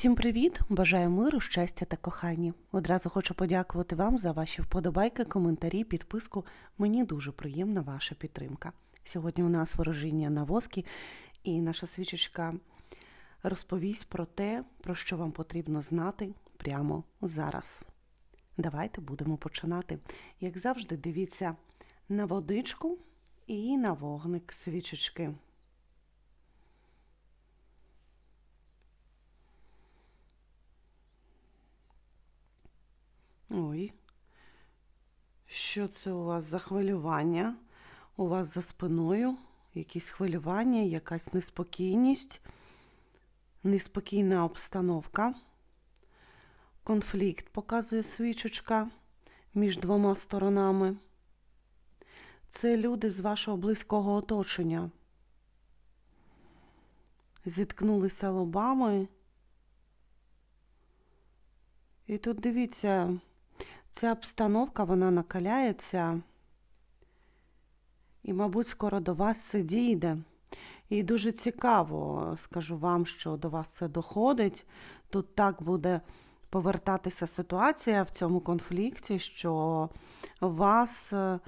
Всім привіт! Бажаю миру, щастя та кохання. Одразу хочу подякувати вам за ваші вподобайки, коментарі, підписку. Мені дуже приємна ваша підтримка. Сьогодні у нас ворожіння на воскі, і наша свічечка розповість про те, про що вам потрібно знати прямо зараз. Давайте будемо починати. Як завжди, дивіться на водичку і на вогник свічечки. Ой, що це у вас за хвилювання? У вас за спиною якісь хвилювання, якась неспокійність, неспокійна обстановка. Конфлікт показує свічечка між двома сторонами. Це люди з вашого близького оточення. Зіткнулися лобами. І тут дивіться, ця обстановка вона накаляється, і, мабуть, скоро до вас це дійде. І дуже цікаво, скажу вам, що до вас це доходить. Тут так буде повертатися ситуація в цьому конфлікті, що вас, е,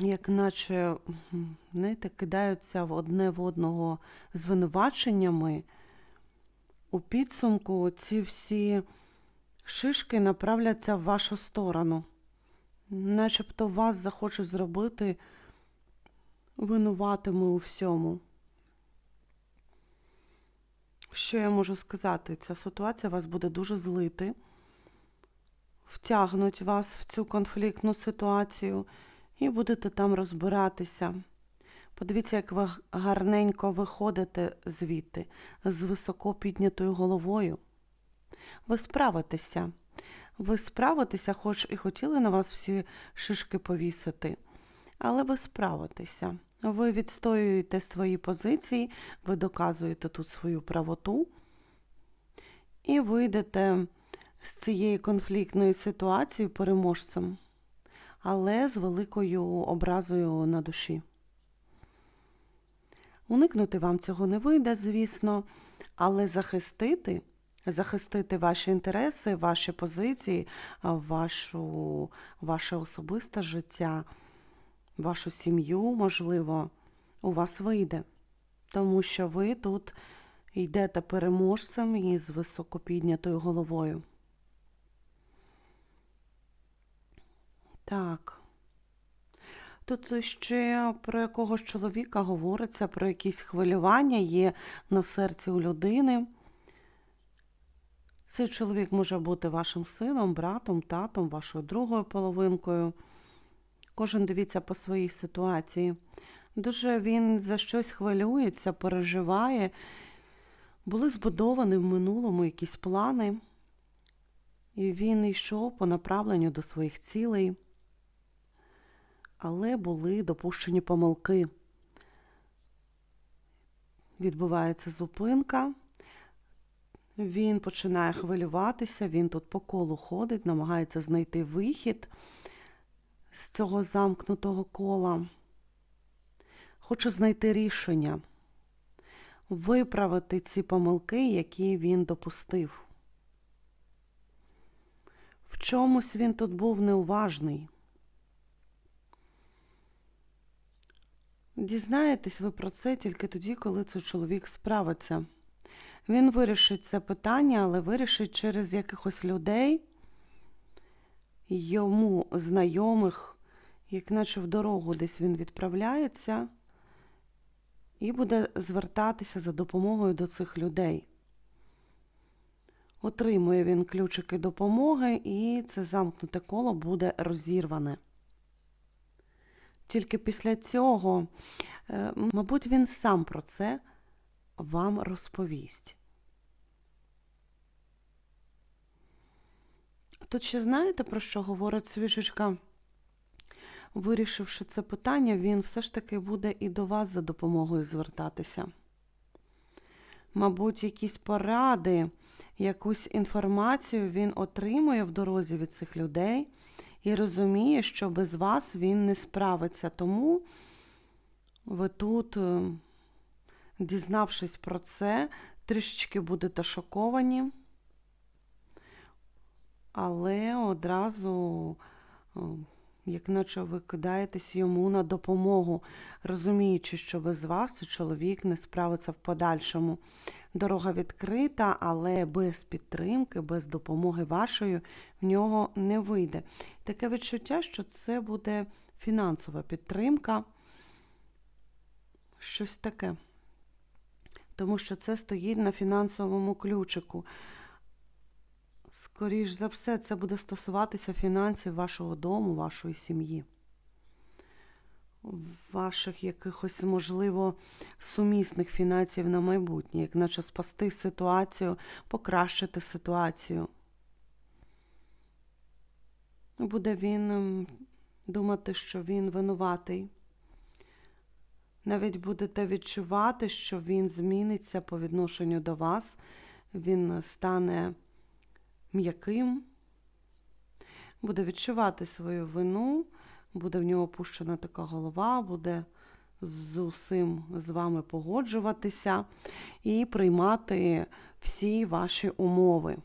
як наче, знаєте, кидаються в одне в одного звинуваченнями. У підсумку ці всі шишки направляться в вашу сторону, начебто вас захочуть зробити винуватими у всьому. Що я можу сказати? Ця ситуація вас буде дуже злити, втягнуть вас в цю конфліктну ситуацію і будете там розбиратися. Подивіться, як ви гарненько виходите звідти з високо піднятою головою. Ви справитеся. Ви справитеся, хоч і хотіли на вас всі шишки повісити, але ви справитеся. Ви відстоюєте свої позиції, ви доказуєте тут свою правоту і вийдете з цієї конфліктної ситуації переможцем, але з великою образою на душі. Уникнути вам цього не вийде, звісно, але захистити захистити ваші інтереси, ваші позиції, вашу, ваше особисте життя, вашу сім'ю, можливо, у вас вийде. Тому що ви тут йдете переможцем і з високо піднятою головою. Так. Тут ще про якогось чоловіка говориться, про якісь хвилювання є на серці у людини. Цей чоловік може бути вашим сином, братом, татом, вашою другою половинкою. Кожен дивіться по своїй ситуації. Дуже він за щось хвилюється, переживає. Були збудовані в минулому якісь плани, і він йшов по направленню до своїх цілей, але були допущені помилки. Відбувається зупинка. Він починає хвилюватися, він тут по колу ходить, намагається знайти вихід з цього замкнутого кола. Хоче знайти рішення, виправити ці помилки, які він допустив. В чомусь він тут був неуважний. Дізнаєтесь ви про це тільки тоді, коли цей чоловік справиться. Він вирішить це питання, але вирішить через якихось людей, йому знайомих, як наче в дорогу десь він відправляється і буде звертатися за допомогою до цих людей. Отримує він ключики допомоги, і це замкнуте коло буде розірване. Тільки після цього, е, мабуть, він сам про це вам розповість. Тут ще знаєте, про що говорить свіжечка? Вирішивши це питання, він все ж таки буде і до вас за допомогою звертатися. Мабуть, якісь поради, якусь інформацію він отримує в дорозі від цих людей і розуміє, що без вас він не справиться. Тому ви тут, е, дізнавшись про це, Трішечки будете шоковані, але одразу, як наче ви кидаєтесь йому на допомогу, розуміючи, що без вас чоловік не справиться в подальшому. Дорога відкрита, але без підтримки, без допомоги вашої в нього не вийде. Таке відчуття, що це буде фінансова підтримка, щось таке. Тому що це стоїть на фінансовому ключику. Скоріш за все, це буде стосуватися фінансів вашого дому, вашої сім'ї, ваших якихось, можливо, сумісних фінансів на майбутнє, як наче спасти ситуацію, покращити ситуацію. Буде він ем, думати, що він винуватий. Навіть будете відчувати, що він зміниться по відношенню до вас, він стане м'яким, буде відчувати свою вину, буде в нього опущена така голова, буде з усім з вами погоджуватися і приймати всі ваші умови.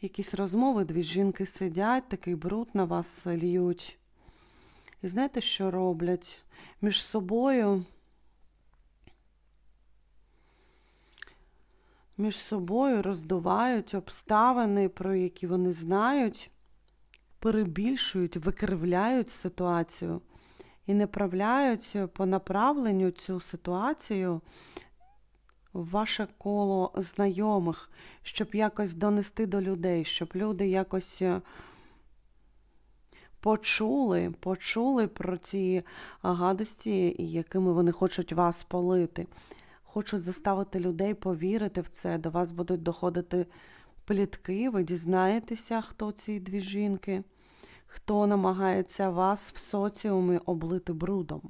Якісь розмови, дві жінки сидять, такий бруд на вас льють. І знаєте, що роблять між собою? Між собою роздувають обставини, про які вони знають, перебільшують, викривляють ситуацію і направляють по направленню цю ситуацію в ваше коло знайомих, щоб якось донести до людей, щоб люди якось е, почули, почули про ті гадості, якими вони хочуть вас полити. Хочуть заставити людей повірити в це. До вас будуть доходити плітки, ви дізнаєтеся, хто ці дві жінки, хто намагається вас в соціумі облити брудом.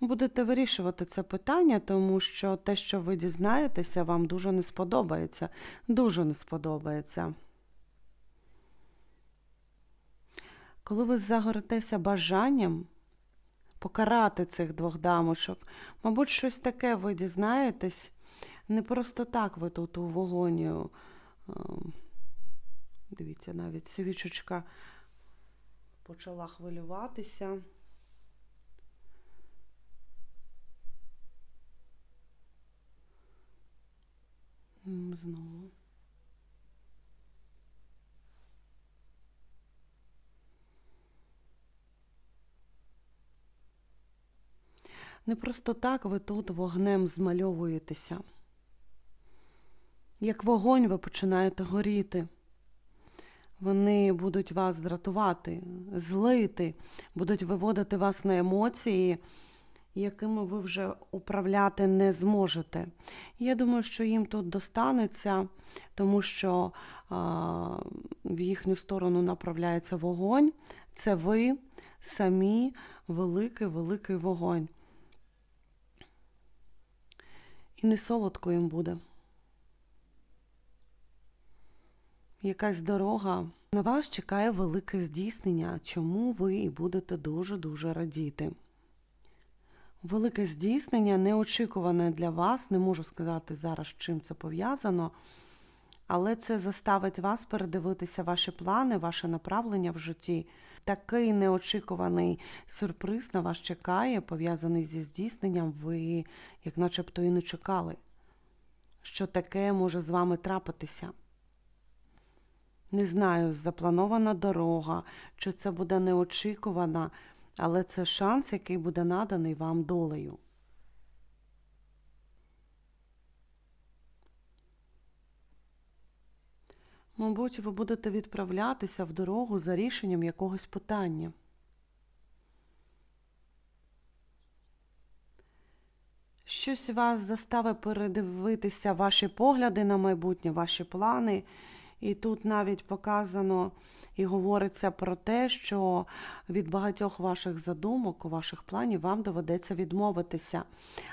Будете вирішувати це питання, тому що те, що ви дізнаєтеся, вам дуже не сподобається. Дуже не сподобається. Коли ви загоритеся бажанням покарати цих двох дамочок, мабуть, щось таке ви дізнаєтесь. Не просто так ви тут у вогоню. ем, Дивіться, навіть свічечка почала хвилюватися. Знову. Не просто так ви тут вогнем змальовуєтеся. Як вогонь ви починаєте горіти. Вони будуть вас дратувати, злити, будуть виводити вас на емоції, якими ви вже управляти не зможете. Я думаю, що їм тут достанеться, тому що а, в їхню сторону направляється вогонь. Це ви самі великий, великий вогонь. І не солодко їм буде. Якась дорога. На вас чекає велике здійснення, чому ви і будете дуже-дуже радіти. Велике здійснення неочікуване для вас, не можу сказати зараз, чим це пов'язано, але це заставить вас передивитися ваші плани, ваше направлення в житті. Такий неочікуваний сюрприз на вас чекає, пов'язаний зі здійсненням, ви, як начебто, і не чекали, що таке може з вами трапитися. Не знаю, запланована дорога, чи це буде неочікувана, але це шанс, який буде наданий вам долею. Мабуть, ви будете відправлятися в дорогу за рішенням якогось питання. Щось вас заставить передивитися ваші погляди на майбутнє, ваші плани. І тут навіть показано і говориться про те, що від багатьох ваших задумок, ваших планів вам доведеться відмовитися.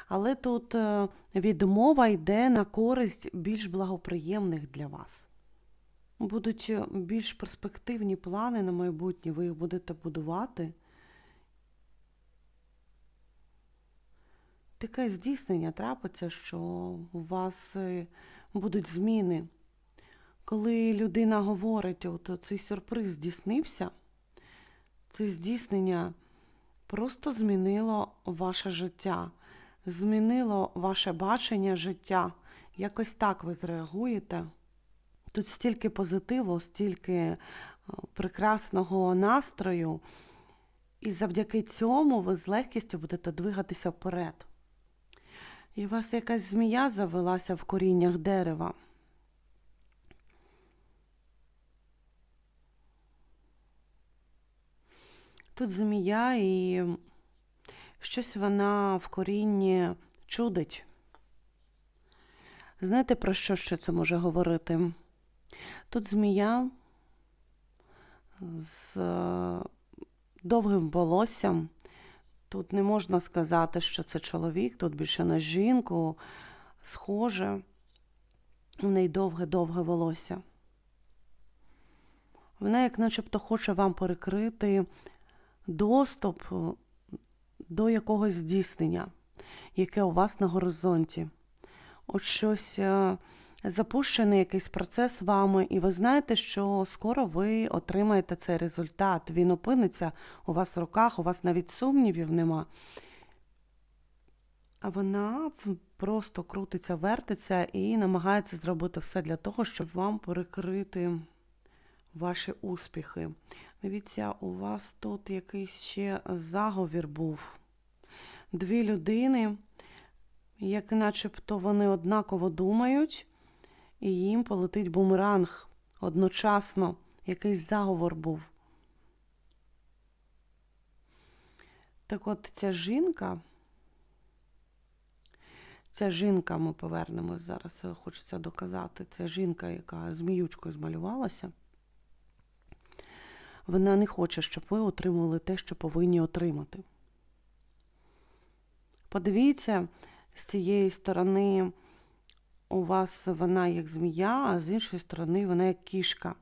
Але тут е, відмова йде на користь більш благоприємних для вас. Будуть е, більш перспективні плани на майбутнє, ви їх будете будувати. таке здійснення трапиться, що у вас е, будуть зміни. Коли людина говорить, от цей сюрприз здійснився, це здійснення просто змінило ваше життя, змінило ваше бачення життя. Якось так ви зреагуєте. Тут стільки позитиву, стільки е, прекрасного настрою, і завдяки цьому ви з легкістю будете двигатися вперед. І у вас якась змія завелася в коріннях дерева. Тут змія і щось вона в корінні чудить. Знаєте, про що ще це може говорити? Тут змія з е, довгим волоссям. Тут не можна сказати, що це чоловік, тут більше на жінку схоже. У неї довге-довге волосся. Вона, як начебто, хоче вам перекрити доступ е, до якогось здійснення, яке у вас на горизонті. От щось е, запущений якийсь процес вами, і ви знаєте, що скоро ви отримаєте цей результат. Він опиниться у вас в руках, у вас навіть сумнівів нема. А вона просто крутиться, вертиться і намагається зробити все для того, щоб вам перекрити ваші успіхи. Дивіться, у вас тут якийсь ще заговір був. Дві людини, як начебто вони однаково думають, і їм полетить бумеранг одночасно. Якийсь заговор був. Так от ця жінка, ця жінка, ми повернемось зараз, е, хочеться доказати, ця жінка, яка зміючкою змалювалася, вона не хоче, щоб ви отримали те, що повинні отримати. Подивіться, з цієї сторони у вас вона як змія, а з іншої сторони вона як кішка.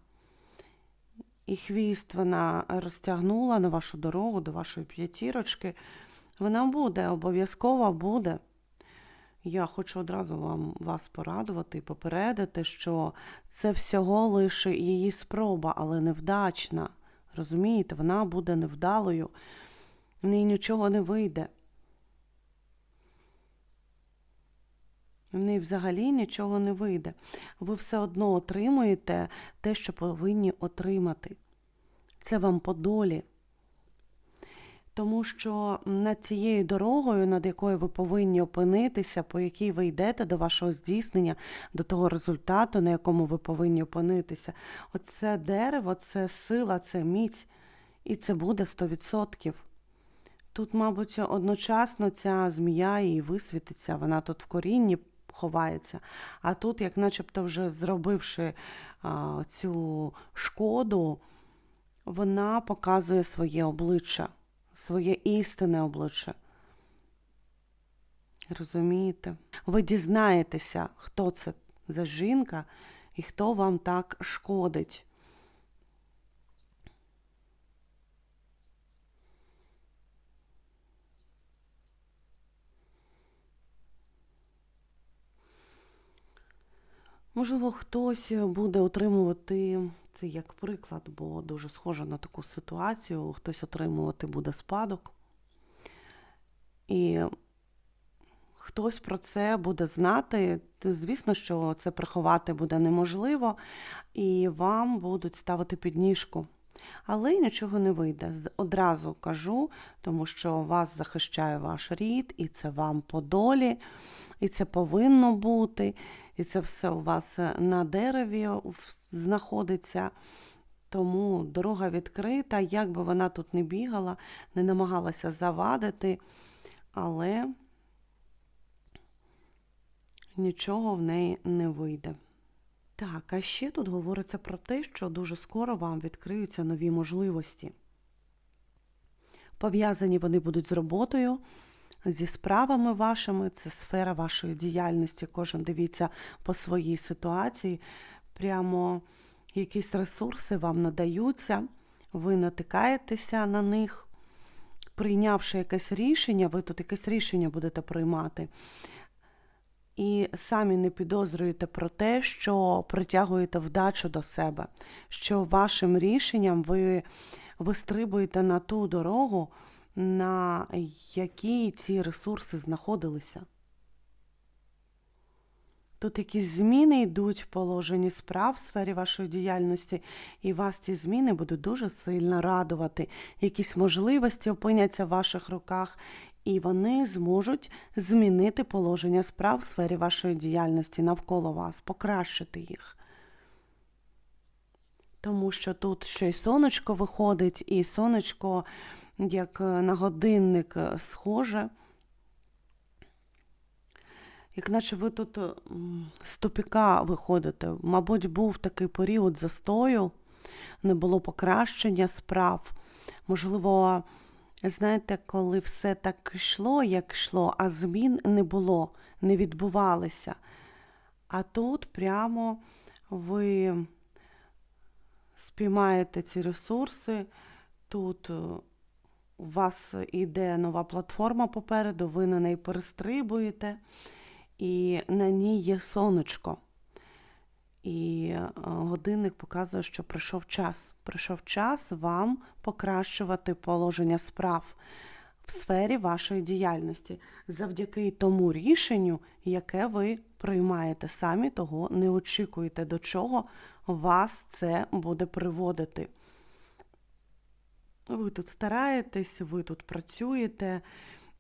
І хвіст вона розтягнула на вашу дорогу до вашої п'ятірочки. Вона буде, обов'язково буде. Я хочу одразу вам вас порадувати і попередити, що це всього лише її спроба, але невдачна. Розумієте, вона буде невдалою, в неї нічого не вийде. В неї взагалі нічого не вийде. Ви все одно отримуєте те, що повинні отримати. Це вам по долі. Тому що над цією дорогою, над якою ви повинні опинитися, по якій ви йдете до вашого здійснення, до того результату, на якому ви повинні опинитися, оце дерево, це сила, це міць, і це буде 100%. Тут, мабуть, одночасно ця змія і висвітиться, вона тут в корінні ховається. А тут, як начебто вже зробивши а, цю шкоду, вона показує своє обличчя, своє істинне обличчя. Розумієте? Ви дізнаєтеся, хто це за жінка і хто вам так шкодить. Можливо, хтось буде отримувати це як приклад, бо дуже схоже на таку ситуацію. Хтось отримувати буде спадок. І хтось про це буде знати. Звісно, що це приховати буде неможливо, і вам будуть ставити підніжку. Але й нічого не вийде. Одразу кажу, тому що вас захищає ваш рід, і це вам по долі, і це повинно бути, і це все у вас е, на дереві знаходиться. Тому дорога відкрита, як би вона тут не бігала, не намагалася завадити, але нічого в неї не вийде. Так, а ще тут говориться про те, що дуже скоро вам відкриються нові можливості. Пов'язані вони будуть з роботою, зі справами вашими, це сфера вашої діяльності. Кожен дивіться по своїй ситуації. Прямо якісь ресурси вам надаються, ви натикаєтеся на них, прийнявши якесь рішення, ви тут якесь рішення будете приймати. І самі не підозрюєте про те, що притягуєте вдачу до себе, що вашим рішенням ви вистрибуєте на ту дорогу, на якій ці ресурси знаходилися. Тут якісь зміни йдуть в положенні справ в сфері вашої діяльності, і вас ці зміни будуть дуже сильно радувати. Якісь можливості опиняться в ваших руках, і вони зможуть змінити положення справ в сфері вашої діяльності навколо вас, покращити їх. Тому що тут ще й сонечко виходить, і сонечко, як на годинник, схоже. Як наче ви тут з тупіка виходите. Мабуть, був такий період застою, не було покращення справ. Можливо, знаєте, коли все так йшло, як йшло, а змін не було, не відбувалися. А тут прямо ви спіймаєте ці ресурси, тут у вас іде нова платформа попереду, ви на неї перестрибуєте і на ній є сонечко. І е, годинник показує, що прийшов час. Прийшов час вам покращувати положення справ в сфері вашої діяльності завдяки тому рішенню, яке ви приймаєте. Самі того не очікуєте, до чого вас це буде приводити. Ви тут стараєтесь, ви тут працюєте.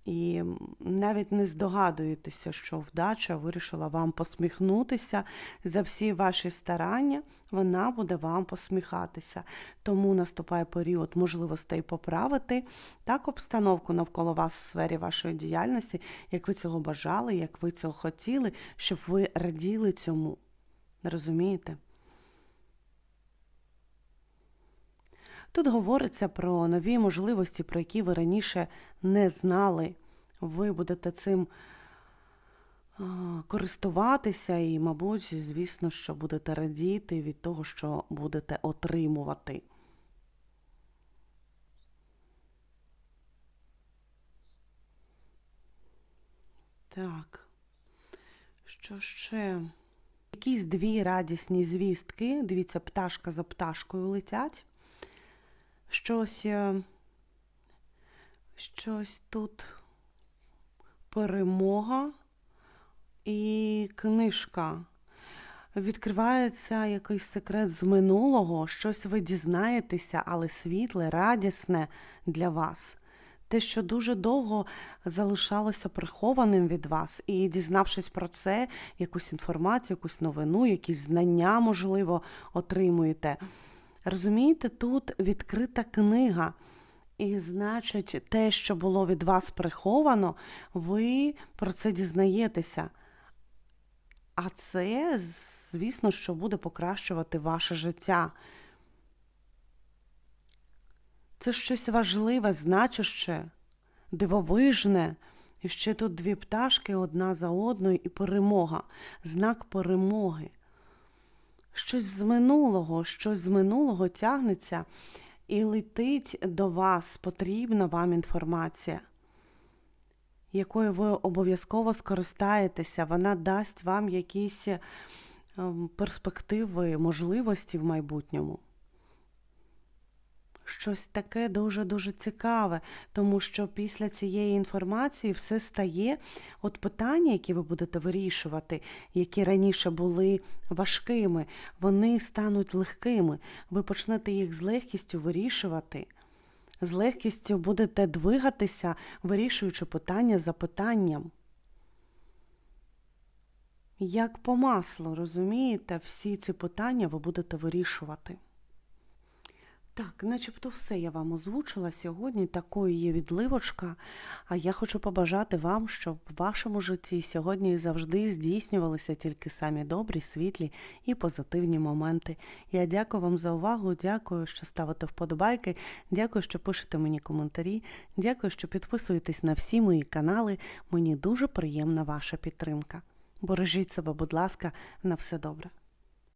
І навіть не здогадуєтеся, що вдача вирішила вам посміхнутися за всі ваші старання, вона буде вам посміхатися. Тому наступає період можливостей поправити так обстановку навколо вас в сфері вашої діяльності, як ви цього бажали, як ви цього хотіли, щоб ви раділи цьому. Розумієте? Тут говориться про нові можливості, про які ви раніше не знали. Ви будете цим користуватися і, мабуть, звісно, що будете радіти від того, що будете отримувати. Так, що ще? Якісь дві радісні звістки. Дивіться, пташка за пташкою летять щось, е, щось тут перемога і книжка. Відкривається якийсь секрет з минулого, щось ви дізнаєтеся, але світле, радісне для вас. Те, що дуже довго залишалося прихованим від вас, і, дізнавшись про це, якусь інформацію, якусь новину, якісь знання, можливо, отримуєте. Розумієте, тут відкрита книга. І, значить, те, що було від вас приховано, ви про це дізнаєтеся. А це, звісно, що буде покращувати ваше життя. Це щось важливе, значуще, дивовижне. І ще тут дві пташки одна за одною, і перемога, знак перемоги щось з минулого, щось з минулого тягнеться і летить до вас, потрібна вам інформація, якою ви обов'язково скористаєтеся, вона дасть вам якісь ем, перспективи, можливості в майбутньому щось таке дуже-дуже цікаве, тому що після цієї інформації все стає от питання, які ви будете вирішувати, які раніше були важкими, вони стануть легкими. Ви почнете їх з легкістю вирішувати. З легкістю будете двигатися, вирішуючи питання за питанням. Як по маслу, розумієте, всі ці питання ви будете вирішувати. Так, начебто все я вам озвучила сьогодні. Такою є відливочка. А я хочу побажати вам, щоб в вашому житті сьогодні завжди здійснювалися тільки самі добрі, світлі і позитивні моменти. Я дякую вам за увагу, дякую, що ставите вподобайки, дякую, що пишете мені коментарі, дякую, що підписуєтесь на всі мої канали. Мені дуже приємна ваша підтримка. Бережіть себе, будь ласка, на все добре.